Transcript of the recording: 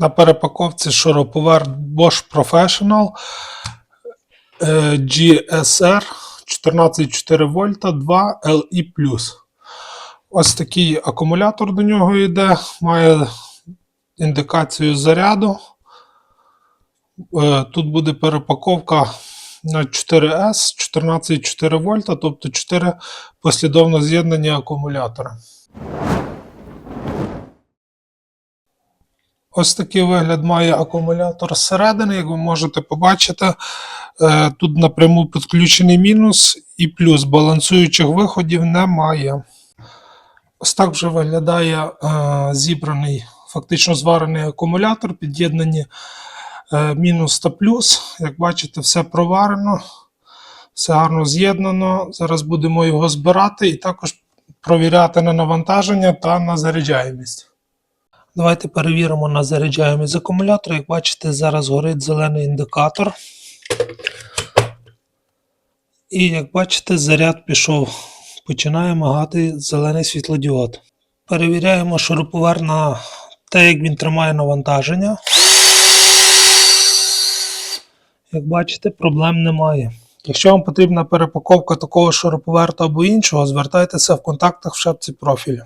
На перепаковці шуруповерт Bosch Professional е, GSR 14,4 вольта 2 LI+. Ось такий акумулятор до нього йде, має індикацію заряду. Е, Тут буде перепаковка на 4S 14,4 вольта, тобто 4 послідовно з'єднані акумулятори. Ось такий вигляд має акумулятор зсередини, як ви можете побачити. е, Тут напряму підключений мінус і плюс. Балансуючих виходів немає. Ось так вже виглядає е, зібраний, фактично зварений акумулятор, під'єднані е, мінус та плюс. Як бачите, все проварено, все гарно з'єднано. Зараз будемо його збирати і також провіряти на навантаження та на заряджаємість. Давайте перевіримо на заряджаємість акумулятора. Як бачите, зараз горить зелений індикатор. І як бачите, заряд пішов. Починає мигати зелений світлодіод. Перевіряємо шуруповер на те, як він тримає навантаження. Як бачите, проблем немає. Якщо вам потрібна перепаковка такого шуруповерта або іншого, звертайтеся в контактах в шапці профілю.